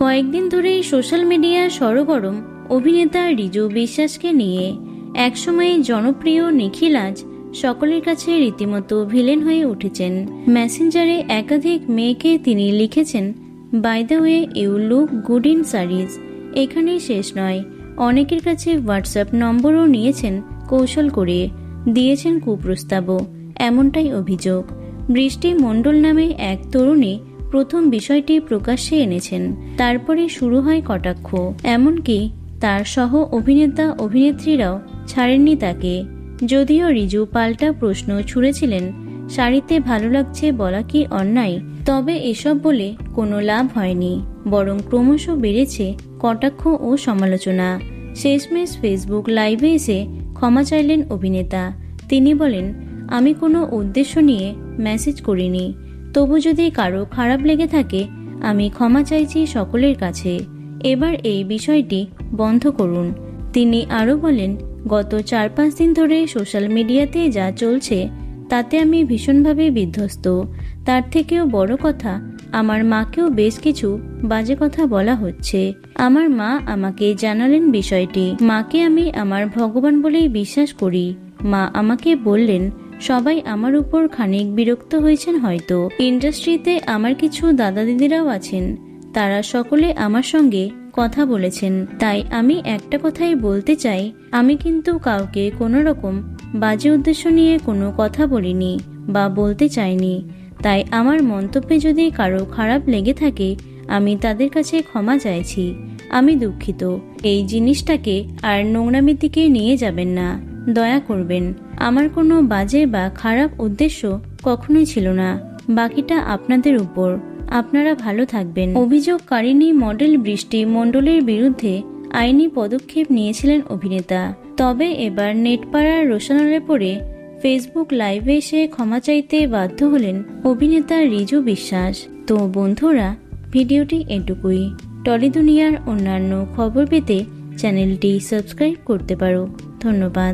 কয়েকদিন ধরেই social media সরগরম অভিনেতা রিজু বিশ্বাসকে নিয়ে। একসময় জনপ্রিয় নিখিল আজ সকলের কাছে রীতিমতো ভিলেন হয়ে উঠেছেন। মেসেঞ্জারে একাধিক মেয়েকে তিনি লিখেছেন by the way you look good in saris এখানেই শেষ নয়। অনেকের কাছে হোয়াটসঅ্যাপ নম্বরও নিয়েছেন কৌশল করে। দিয়েছেন কুপ্রস্তাবও। এমনটাই অভিযোগ। বৃষ্টি মণ্ডল নামে এক তরুণী প্রথম বিষয়টি প্রকাশ্যে এনেছেন। তারপরে শুরু হয় কটাক্ষ। এমনকি তার সহ অভিনেতা, অভিনেত্রীরাও ছাড়েননি তাকে। যদিও রিজু পাল্টা প্রশ্ন ছুড়েছিলেন, শাড়িতে ভালো লাগছে বলা কি অন্যায়? তবে এসব বলে কোনো লাভ হয়নি। বরং ক্রমশ বেড়েছে কটাক্ষ ও সমালোচনা। শেষমেশ ফেসবুক লাইভে এসে ক্ষমা চাইলেন অভিনেতা। তিনি বলেন, আমি কোনো উদ্দেশ্য নিয়ে মেসেজ করিনি। তবু যদি কারও খারাপ লেগে থাকে, আমি ক্ষমা চাইছি সকলের কাছে। এবার এই বিষয়টি বন্ধ করুন। তিনি আরও বলেন, গত চার পাঁচ দিন ধরে সোশ্যাল মিডিয়াতে যা চলছে, তাতে আমি ভীষণভাবে বিধ্বস্ত। তার থেকেও বড় কথা, আমার মাকেও বেশ কিছু বাজে কথা বলা হচ্ছে। আমার মা আমাকে জানালেন বিষয়টি। মাকে আমি আমার ভগবান বলেই বিশ্বাস করি। মা আমাকে বললেন সবাই আমার উপর খানিক বিরক্ত হয়েছেন হয়তো। ইন্ডাস্ট্রিতে আমার কিছু দাদা দিদিরাও আছেন। তারা সকলে আমার সঙ্গে কথা বলেছেন। তাই আমি একটা কথাই বলতে চাই, আমি কিন্তু কাউকে কোনো রকম বাজে উদ্দেশ্য নিয়ে কোনো কথা বলিনি বা বলতে চাইনি। তাই আমার মন্তব্যে যদি কারও খারাপ লেগে থাকে, আমি তাদের কাছে ক্ষমা চাইছি। আমি দুঃখিত। এই জিনিসটাকে আর নোংরামির দিকে নিয়ে যাবেন না। দয়া করবেন। আমার কোনো বাজে বা খারাপ উদ্দেশ্য কখনোই ছিল না। বাকিটা আপনাদের উপর। আপনারা ভালো থাকবেন। অভিযোগকারিণী মডেল বৃষ্টি মণ্ডলের বিরুদ্ধে আইনি পদক্ষেপ নিয়েছিলেন অভিনেতা। তবে এবার নেটপাড়ার রোশনালে পড়ে ফেসবুক লাইভে এসে ক্ষমা চাইতে বাধ্য হলেন অভিনেতা রিজু বিশ্বাস। তো বন্ধুরা, ভিডিওটি এটুকুই। টলি দুনিয়ার অন্যান্য খবর পেতে চ্যানেলটি সাবস্ক্রাইব করতে পারো। ধন্যবাদ।